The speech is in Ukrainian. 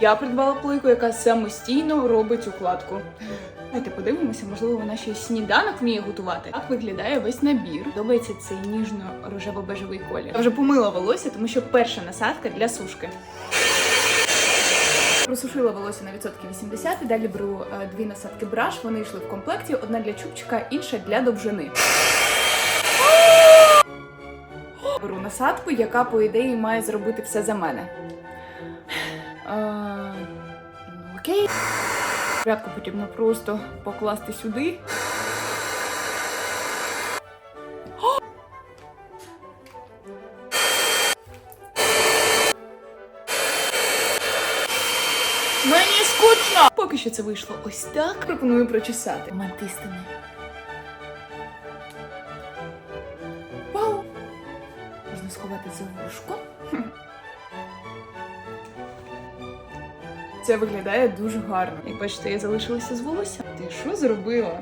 Я придбала плойку, яка самостійно робить укладку. Давайте подивимося, можливо, вона ще й сніданок вміє готувати. Так виглядає весь набір. Подобається цей ніжно-рожево-бежевий колір. Я вже помила волосся, тому що перша насадка для сушки. Просушила волосся на відсотки 80, і далі беру е, дві насадки браш. Вони йшли в комплекті: одна для чубчика, інша для довжини. Беру насадку, яка, по ідеї, має зробити все за мене. Прядку потрібно просто покласти сюди. Мені скучно! Поки що це вийшло ось так. Пропоную прочесати. Момент істини. Вау! Можна сховати за вушко. Це виглядає дуже гарно. І бачите, я залишилася з волоссям. Ти що зробила?